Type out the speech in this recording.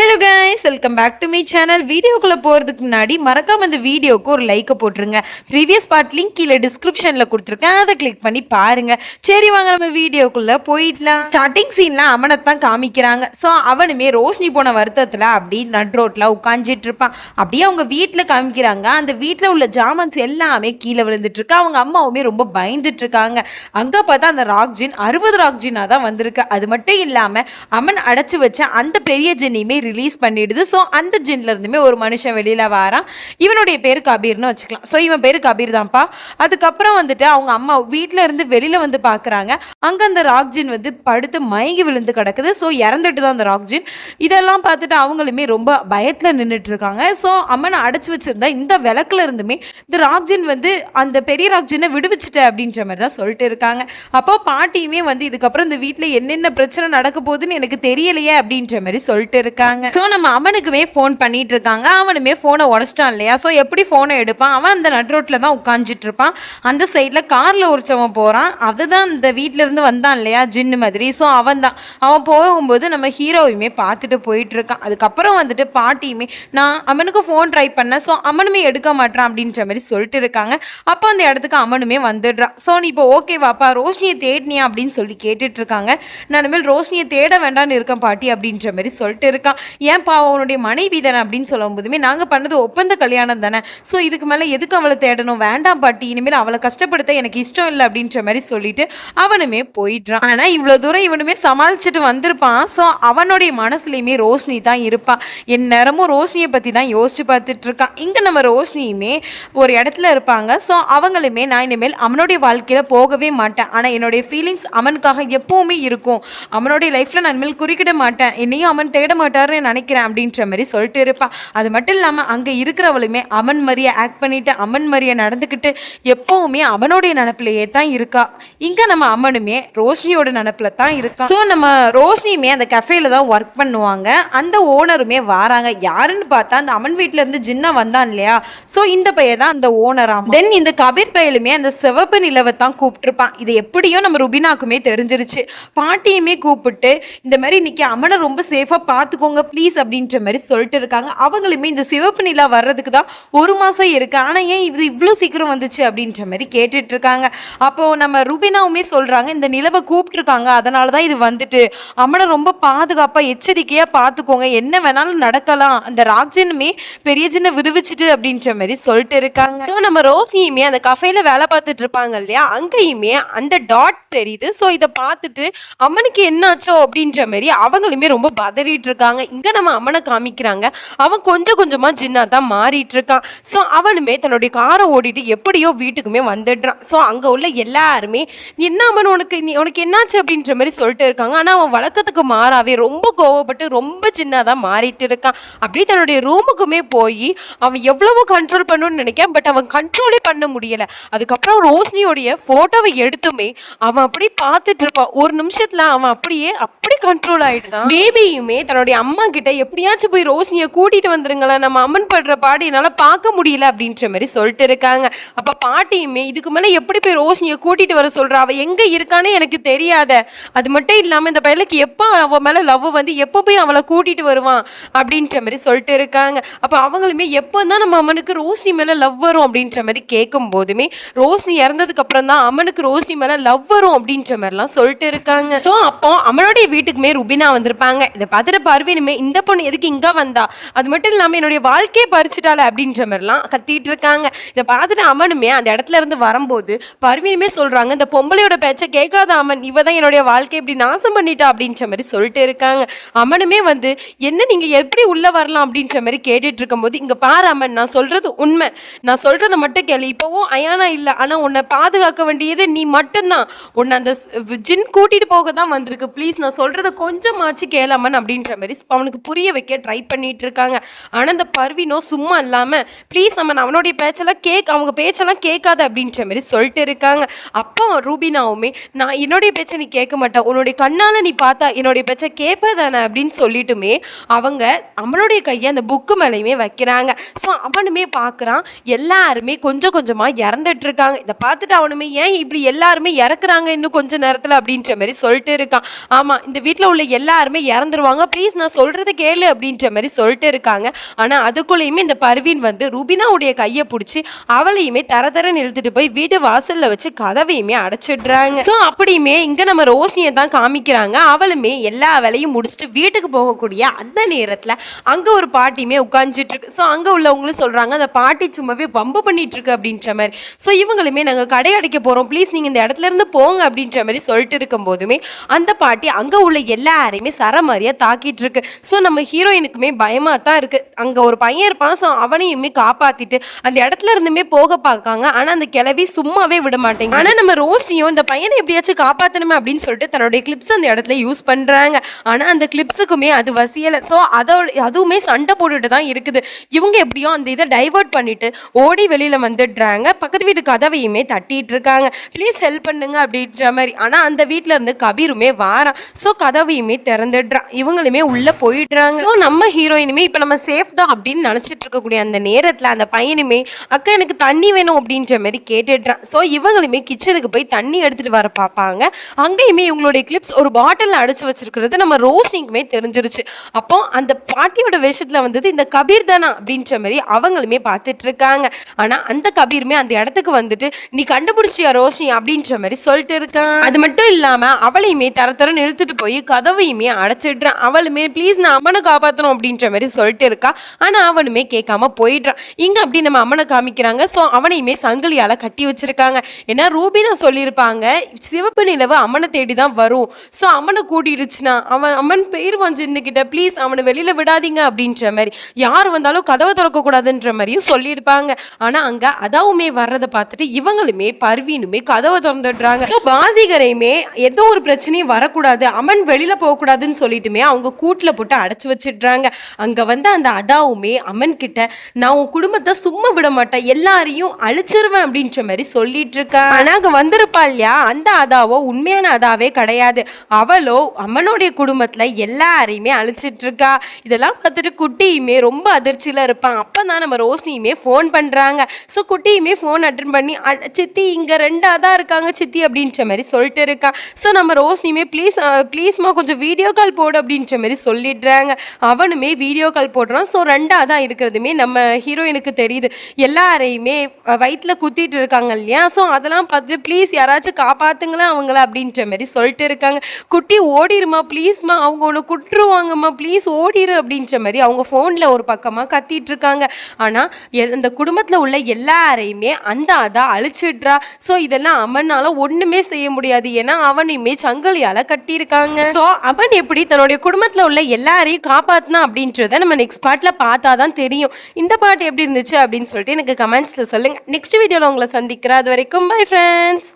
Hello guys welcome back to my channel வீடியோக்குள்ளே போகிறதுக்கு முன்னாடி மறக்காம இந்த வீடியோக்கு ஒரு லைக்கை போட்டுருங்க. ப்ரீவியஸ் பார்ட் லிங்க் கீழே டிஸ்கிரிப்ஷனில் கொடுத்துருக்கேன். அதை கிளிக் பண்ணி பாருங்கள் சரி வாங்க நம்ம வீடியோக்குள்ளே போயிடலாம். ஸ்டார்டிங் சீனில் தான் காமிக்கிறாங்க. ஸோ அவனுமே ரோஷினி போன வருத்தத்தில் அப்படி நட் ரோட்டில் உட்காந்துட்டு இருப்பான். அப்படியே அவங்க வீட்டில் காமிக்கிறாங்க. அந்த வீட்டில் உள்ள ஜாமான்ஸ் எல்லாமே கீழே விழுந்துட்டுருக்கு அவங்க அம்மாவுமே ரொம்ப பயந்துட்டு இருக்காங்க. அங்கே பார்த்தா அந்த ராக்ஜின் அறுபது ராக்ஜினாக தான் வந்திருக்கு. அது மட்டும் இல்லாமல் அமன் அடைச்சி வச்ச அந்த பெரிய ஜென்னியுமே ரிலீஸ் பண்ணிடுது. ஸோ அந்த ஜின்லேருந்துமே ஒரு மனுஷன் வெளியில் வாரான். இவனுடைய பேர் கபீர்னு வச்சுக்கலாம். ஸோ இவன் பேர் கபீர் தான்ப்பா. அதுக்கப்புறம் வந்துட்டு அவங்க அம்மா வீட்டில் இருந்து வெளியில் வந்து பார்க்குறாங்க அங்கே அந்த ராக்ஜின் வந்து படுத்து மயங்கி விழுந்து கிடக்குது. ஸோ இறந்துட்டு தான் அந்த ராக்ஜின் இதெல்லாம் பார்த்துட்டு அவங்களுமே ரொம்ப பயத்தில் நின்றுட்டு இருக்காங்க. ஸோ அம்மனை அடைச்சி வச்சுருந்தா இந்த விளக்குல இருந்துமே இந்த ராக்ஜின் வந்து அந்த பெரிய ராக்ஜினை விடுவிச்சிட்ட அப்படின்ற மாதிரி தான் சொல்லிட்டு இருக்காங்க. அப்போ பாட்டியுமே வந்து இதுக்கப்புறம் இந்த வீட்டில் என்னென்ன பிரச்சனை நடக்க போகுதுன்னு எனக்கு தெரியலையே அப்படின்ற மாதிரி சொல்லிட்டு இருக்காங்க. ஸோ நம்ம அவனுக்குமே ஃபோன் பண்ணிட்டு இருக்காங்க அவனுமே ஃபோனை உடச்சிட்டான் இல்லையா? ஸோ எப்படி ஃபோனை எடுப்பான்? அவன் அந்த நட் ரோட்டில் தான் உட்காந்துட்டு இருப்பான் அந்த சைடில் காரில் ஒருத்தவன் போகிறான் அதுதான் இந்த வீட்ல இருந்து வந்தான் இல்லையா? ஜின்னு மாதிரி. ஸோ அவன் தான். அவன் போகும்போது நம்ம ஹீரோவையுமே பார்த்துட்டு போயிட்டு இருக்கான் அதுக்கப்புறம் வந்துட்டு பாட்டியுமே நான் அவனுக்கு ஃபோன் ட்ரை பண்ணேன். ஸோ அவனுமே எடுக்க மாட்டான். அப்படின்ற மாதிரி சொல்லிட்டு இருக்காங்க அப்போ அந்த இடத்துக்கு அவனுமே வந்துடுறான். ஸோ நீ இப்போ ஓகேவாப்பா ரோஷினியை தேடினியா? அப்படின்னு சொல்லி கேட்டுட்டு இருக்காங்க நான் இனிமேல் ரோஷினியை தேட வேண்டாம்னு இருக்கேன் பாட்டி. அப்படின்ற மாதிரி சொல்லிட்டு இருக்கான் ஏன்ப்பா அவனுடைய மனைவி தானே அப்படின்னு சொல்லும் போதுமே நாங்கள் பண்ணது ஒப்பந்த கல்யாணம் தானே. ஸோ இதுக்கு மேலே எதுக்கு அவளை தேடணும்? வேண்டாம் பாட்டி இனிமேல் அவளை கஷ்டப்படுத்த எனக்கு இஷ்டம் இல்லை அப்படின்ற மாதிரி சொல்லிட்டு அவனுமே போயிடுறான். ஆனால் இவ்வளோ தூரம் இவனுமே சமாளிச்சுட்டு வந்திருப்பான். ஸோ அவனுடைய மனசுலையுமே ரோஷினி தான் இருப்பான் என் நேரமும் ரோஷினியை பற்றி தான் யோசிச்சு பார்த்துட்டு இருக்கான் இங்கே நம்ம ரோஷினியுமே ஒரு இடத்துல இருப்பாங்க. ஸோ அவங்களுமே நான் இனிமேல் அவனுடைய வாழ்க்கையில் போகவே மாட்டேன். ஆனால் என்னுடைய ஃபீலிங்ஸ் அவனுக்காக எப்பவுமே இருக்கும். அவனுடைய லைஃப்பில் நான் இனிமேல் குறுக்கிட மாட்டேன். என்னையும் அவன் தேட மாட்டார். மாட்டாருன்னு நினைக்கிறேன் அப்படின்ற மாதிரி சொல்லிட்டு இருப்பான் அது மட்டும் இல்லாமல் அங்கே இருக்கிறவளுமே அவன் மாதிரியே ஆக்ட் பண்ணிட்டு அவன் மாதிரியே நடந்துக்கிட்டு எப்பவுமே அவனுடைய நினப்பிலேயே தான் இருக்கா. இங்கே நம்ம அம்மனுமே ரோஷினியோட நினப்பில் தான் இருக்கா. ஸோ நம்ம ரோஷினியுமே அந்த கஃபேல தான் ஒர்க் பண்ணுவாங்க. அந்த ஓனருமே வராங்க. யாருன்னு பார்த்தா அந்த அம்மன் வீட்டில இருந்து ஜின்னா வந்தான் இல்லையா? ஸோ இந்த பையன் தான் அந்த ஓனராம் தென் இந்த கபீர் பையலுமே அந்த சிவப்பு நிலவை தான் கூப்பிட்டுருப்பான். இது எப்படியோ நம்ம ருபினாக்குமே தெரிஞ்சிருச்சு. பாட்டியுமே கூப்பிட்டு இந்த மாதிரி இன்னைக்கு அம்மனை ரொம்ப சேஃபாக பார்த்துக்கோங்க ப்ளீஸ் அப்படின்ற மாதிரி சொல்லிட்டு இருக்காங்க. அவங்களுமே இந்த சிவப்பு நிலா வர்றதுக்கு தான் ஒரு மாதம் இருக்கு. ஆனால் ஏன் இது இவ்வளோ சீக்கிரம் வந்துச்சு அப்படின்ற மாதிரி கேட்டுட்டு இருக்காங்க. அப்போ நம்ம ருபினாவுமே சொல்றாங்க இந்த நிலவை கூப்பிட்டுருக்காங்க. அதனால தான் இது வந்துட்டு. அம்மனை ரொம்ப பாதுகாப்பாக எச்சரிக்கையாக பார்த்துக்கோங்க என்ன வேணாலும் நடக்கலாம். அந்த ராக்ஜனுமே பெரிய சின்ன விடுவிச்சிட்டு அப்படின்ற மாதிரி சொல்லிட்டு இருக்காங்க. ஸோ நம்ம ரோஷியுமே அந்த கஃபேல வேலை பார்த்துட்டு இருப்பாங்க இல்லையா? அங்கேயுமே அந்த டாட் தெரியுது. ஸோ இதை பார்த்துட்டு அம்மனுக்கு என்னாச்சோ அப்படின்ற மாதிரி அவங்களுமே ரொம்ப பதறிட்டு இருக்காங்க. இங்க நம்ம அம்மனை காமிக்கிறாங்க. அவன் கொஞ்சம் கொஞ்சமா ஜின்னா தான் மாறிட்டு இருக்கான் ஸோ அவனுமே தன்னுடைய காரை ஓடிட்டு எப்படியோ வீட்டுக்குமே வந்துடுறான். ஸோ அங்க உள்ள எல்லாருமே என்ன அம்மன் உனக்கு நீ உனக்கு என்னாச்சு? அப்படின்ற மாதிரி சொல்லிட்டு இருக்காங்க. ஆனா அவன் வழக்கத்துக்கு மாறாவே ரொம்ப கோவப்பட்டு ரொம்ப சின்னதாக மாறிட்டு இருக்கான் அப்படியே தன்னுடைய ரூமுக்குமே போய் அவன் எவ்வளவோ கண்ட்ரோல் பண்ணணும்னு நினைக்கிறேன். பட் அவன் கண்ட்ரோலே பண்ண முடியல. அதுக்கப்புறம் ரோஷினியோடைய போட்டோவை எடுத்துமே அவன் அப்படியே பார்த்துட்டு இருப்பான். ஒரு நிமிஷத்துல அவன் அப்படியே அப்படி கண்ட்ரோல் ஆயிடுதான். பேபியுமே தன்னுடைய அம்மா கிட்ட எப்படியாச்சும் போய் ரோஷினியை கூட்டிட்டு வந்துருங்களேன். நம்ம அம்மன் படுற பாடு என்னால பார்க்க முடியல அப்படின்ற மாதிரி சொல்லிட்டு இருக்காங்க. அப்ப பாட்டியுமே இதுக்கு மேல எப்படி போய் ரோஷினியை கூட்டிட்டு வர சொல்றா? அவ எங்க இருக்கான்னு எனக்கு தெரியாத. அது மட்டும் இல்லாம இந்த பையனுக்கு எப்போ அவ மேல லவ் வந்து எப்போ போய் அவளை கூட்டிட்டு வருவான் அப்படின்ற மாதிரி சொல்லிட்டு இருக்காங்க. அப்ப அவங்களுமே எப்போ தான் நம்ம அம்மனுக்கு ரோஷினி மேல லவ் வரும் அப்படின்ற மாதிரி கேட்கும் போதுமே ரோஷினி இறந்ததுக்கு அப்புறம் தான் அம்மனுக்கு ரோஷினி மேல லவ் வரும் அப்படின்ற மாதிரிலாம் சொல்லிட்டு இருக்காங்க. ஸோ அப்போ அம்மனுடைய வீட்டுக்குமே ருபினா வந்திருப்பாங்க. இதை பார்த்துட்டு பர்வீனுமே இந்த பொண்ணு எதுக்கு இங்க வந்தா? அது மட்டும் இல்லாமல் என்னுடைய வாழ்க்கையை பறிச்சுட்டால அப்படின்ற மாதிரிலாம் கத்திட்டு இருக்காங்க. இதை பார்த்துட்டு அம்மனுமே அந்த இடத்துல இருந்து வரும்போது பர்வீனுமே சொல்றாங்க இந்த பொம்பளையோட பேச்சை கேட்காத அம்மன் இவ தான் என்னுடைய வாழ்க்கை இப்படி நாசம் பண்ணிட்டா அப்படின்ற மாதிரி சொல்லிட்டு இருக்காங்க. அம்மனுமே வந்து என்ன நீங்கள் எப்படி உள்ளே வரலாம்? அப்படின்ற மாதிரி கேட்டுட்டு இருக்கும்போது இங்கே பாரு அம்மன் நான் சொல்றது உண்மை. நான் சொல்கிறத மட்டும் கேளு. இப்போவும் அயானா இல்லை. ஆனால் உன்னை பாதுகாக்க வேண்டியது நீ மட்டும்தான். உன்னை அந்த ஜின் கூட்டிகிட்டு போக தான் வந்திருக்கு. ப்ளீஸ் நான் சொல்கிறத கொஞ்சமாச்சு கேளாமன் அப்படின்ற மாதிரி அவனுக்கு புரிய வைக்க ட்ரை பண்ணிட்டு இருக்காங்க ஆனால் இந்த பர்வீனோ சும்மா இல்லாமல் ப்ளீஸ் அம்மன் அவனுடைய பேச்செல்லாம் கேக் அவங்க பேச்செல்லாம் கேட்காத அப்படின்ற மாதிரி சொல்லிட்டு இருக்காங்க. அப்போ ரூபினாவுமே நான் என்னுடைய பேச்சை நீ கேட்க மாட்டேன் உன்னுடைய கண்ணால் நீ பார்த்தா என்னுடைய பேச்சை கேட்ப தானே அப்படின்னு சொல்லிட்டுமே அவங்க அவனுடைய கையை அந்த புக்கு மேலேயுமே வைக்கிறாங்க. ஸோ அவனுமே பார்க்குறான் எல்லாருமே கொஞ்சம் கொஞ்சமாக இறந்துட்டு இருக்காங்க இதை பார்த்துட்டு அவனுமே ஏன் இப்படி எல்லாருமே இறக்குறாங்க இன்னும் கொஞ்சம் நேரத்தில் அப்படின்ற மாதிரி சொல்லிட்டு இருக்கான். ஆமாம் இந்த வீட்டில் உள்ள எல்லாருமே இறந்துருவாங்க. ப்ளீஸ் நான் சொல் சொல்றத கேளு அப்படின்ற மாதிரி சொல்லிட்டு இருக்காங்க. ஆனா அதுக்குள்ளேயுமே இந்த பர்வீன் வந்து ருபினாவுடைய கையை பிடிச்சி அவளையுமே தர தரன்னு இழுத்துட்டு போய் வீட்டு வாசல்ல வச்சு கதவையுமே அடைச்சிடுறாங்க. சோ அப்படியுமே இங்க நம்ம ரோஷினியை தான் காமிக்கிறாங்க. அவளுமே எல்லா வேலையும் முடிச்சுட்டு வீட்டுக்கு போகக்கூடிய அந்த நேரத்துல அங்க ஒரு பாட்டியுமே உட்காந்துட்டு இருக்கு. சோ அங்க உள்ளவங்களும் சொல்றாங்க அந்த பாட்டி சும்மாவே வம்பு பண்ணிட்டு இருக்கு அப்படின்ற மாதிரி. சோ இவங்களுமே நாங்க கடை அடைக்க போறோம். ப்ளீஸ் நீங்க இந்த இடத்துல இருந்து போங்க அப்படின்ற மாதிரி சொல்லிட்டு இருக்கும் போதுமே அந்த பாட்டி அங்க உள்ள எல்லாரையுமே சரமாரியா தாக்கிட்டு இருக்கு. ஸோ நம்ம ஹீரோயினுக்குமே பயமாக தான் இருக்குது அங்கே ஒரு பையன் இருப்பான். ஸோ அவனையுமே காப்பாற்றிட்டு அந்த இடத்துல இருந்துமே போக பார்க்காங்க. ஆனால் அந்த கிளவி சும்மாவே விட மாட்டேங்க ஆனால் நம்ம ரோஷினியும் இந்த பையனை எப்படியாச்சும் காப்பாற்றணுமே அப்படின்னு சொல்லிட்டு தன்னுடைய கிளிப்ஸ் அந்த இடத்துல யூஸ் பண்ணுறாங்க ஆனால் அந்த கிளிப்ஸுக்குமே அது வசியலை. ஸோ அதோட அதுவுமே சண்டை போட்டுட்டு தான் இருக்குது. இவங்க எப்படியோ அந்த இதை டைவர்ட் பண்ணிட்டு ஓடி வெளியில் வந்துடுறாங்க. பக்கத்து வீட்டு கதவையுமே தட்டிட்டு இருக்காங்க. ப்ளீஸ் ஹெல்ப் பண்ணுங்க அப்படின்ற மாதிரி. ஆனால் அந்த வீட்டில் இருந்து கபீருமே வாரான். ஸோ கதவையுமே திறந்துடுறான். இவங்களுமே உள்ள போயிடுறாங்க. ஸோ நம்ம ஹீரோயினுமே இப்போ நம்ம சேஃப் தான் அப்படின்னு நினச்சிட்டு இருக்கக்கூடிய அந்த நேரத்தில் அந்த பையனுமே அக்கா எனக்கு தண்ணி வேணும் அப்படின்ற மாதிரி கேட்டுடுறான். ஸோ இவங்களுமே கிச்சனுக்கு போய் தண்ணி எடுத்துகிட்டு வர பார்ப்பாங்க. அங்கேயுமே இவங்களுடைய கிளிப்ஸ் ஒரு பாட்டிலில் அடைச்சி வச்சிருக்கிறது நம்ம ரோஷினிக்குமே தெரிஞ்சிருச்சு. அப்போ அந்த பாட்டியோட விஷயத்தில் வந்தது இந்த கபீர் தானா அப்படின்ற மாதிரி அவங்களுமே பார்த்துட்டு இருக்காங்க. ஆனால் அந்த கபீருமே அந்த இடத்துக்கு வந்துட்டு நீ கண்டுபிடிச்சியா ரோஷினி? அப்படின்ற மாதிரி சொல்லிட்டு இருக்கான் அது மட்டும் இல்லாமல் அவளையுமே தர தரன்னு இழுத்துட்டு போய் கதவையுமே அடைச்சிடுறான். அவளுமே ப்ளீஸ் நான் அம்மனை காப்பாற்றணும் அப்படின்ற மாதிரி சொல்லிட்டு இருக்கா. ஆனா அவனுமே கேட்காம போயிடுறான் இங்க அப்படி நம்ம அம்மனை காமிக்கிறாங்க. ஸோ அவனையுமே சங்கிலியால் கட்டி வச்சிருக்காங்க. ஏன்னா ரூபினா சொல்லியிருப்பாங்க. சிவப்பு நிலவு அம்மனை தேடி தான் வரும். ஸோ அம்மனை கூட்டிடுச்சுன்னா அவன் அம்மன் பெயர் கிட்ட ப்ளீஸ் அவனை வெளியில விடாதீங்க அப்படின்ற மாதிரி. யார் வந்தாலும் கதவை திறக்கக்கூடாதுன்ற மாதிரியும் சொல்லியிருப்பாங்க. ஆனா அங்க அதாவுமே வர்றதை பார்த்துட்டு இவங்களுமே பர்வீனுமே கதவை திறந்துடுறாங்க. ஸோ பாசிகரையுமே எந்த ஒரு பிரச்சனையும் வரக்கூடாது. அம்மன் வெளியில போகக்கூடாதுன்னு சொல்லிட்டுமே அவங்க கூட்டுல போட்டு அடைச்சு வச்சிடுறாங்க. அங்க வந்து அந்த அதாவுமே அம்மன் கிட்ட நான் உன் குடும்பத்தை சும்மா விட மாட்டேன். எல்லாரையும் அழிச்சிருவேன். அப்படின்ற மாதிரி சொல்லிட்டு இருக்கான் ஆனா அங்க வந்திருப்பா இல்லையா? அந்த அதாவோ உண்மையான அதாவே கிடையாது. அவளோ அம்மனுடைய குடும்பத்துல எல்லாரையுமே அழிச்சிட்டு இருக்கா. இதெல்லாம் பார்த்துட்டு குட்டியுமே ரொம்ப அதிர்ச்சியில இருப்பான் அப்பதான் நம்ம ரோஷினியுமே ஃபோன் பண்றாங்க. ஸோ குட்டியுமே ஃபோன் அட்டன் பண்ணி "அ- சித்தி இங்க ரெண்டா தான் இருக்காங்க சித்தி. அப்படின்ற மாதிரி சொல்லிட்டு இருக்கா. ஸோ நம்ம ரோஷினியுமே ப்ளீஸ் ப்ளீஸ்மா கொஞ்சம் வீடியோ கால் போடு. அப்படின்ற மாதிரி சொல்லி சொல்லிடுறாங்க. அவனுமே வீடியோ கால் போடுறான். ஸோ ரெண்டா தான் இருக்கிறதுமே நம்ம ஹீரோயினுக்கு தெரியுது. எல்லாரையுமே வயிற்றில் குத்திட்டு இருக்காங்க இல்லையா? ஸோ அதெல்லாம் பார்த்துட்டு ப்ளீஸ் யாராச்சும் காப்பாத்துங்களேன் அவங்கள? அப்படின்ற மாதிரி சொல்லிட்டு இருக்காங்க. குட்டி ஓடிடுமா ப்ளீஸ்மா அவங்க ஒன்று குட்டுருவாங்கம்மா. ப்ளீஸ் ஓடிடு அப்படின்ற மாதிரி அவங்க ஃபோனில் ஒரு பக்கமாக கத்திட்டு இருக்காங்க. ஆனால் இந்த குடும்பத்தில் உள்ள எல்லாரையுமே அந்த அதா அழிச்சிடுறா. ஸோ இதெல்லாம் அவனால ஒன்றுமே செய்ய முடியாது. ஏன்னா அவனையுமே சங்கிலியால் கட்டியிருக்காங்க. ஸோ அவன் எப்படி தன்னுடைய குடும்பத்தில் உள்ள எல்லாரையும் காப்பாற்றினா அப்படின்றத நம்ம நெக்ஸ்ட் பாட்டில் பார்த்தா தான் தெரியும். இந்த பாட்டு எப்படி இருந்துச்சு அப்படின்னு சொல்லிட்டு எனக்கு கமெண்ட்ஸில் சொல்லுங்கள் நெக்ஸ்ட் வீடியோவில் உங்களை சந்திக்கிறேன். அது வரைக்கும் பை ஃப்ரெண்ட்ஸ்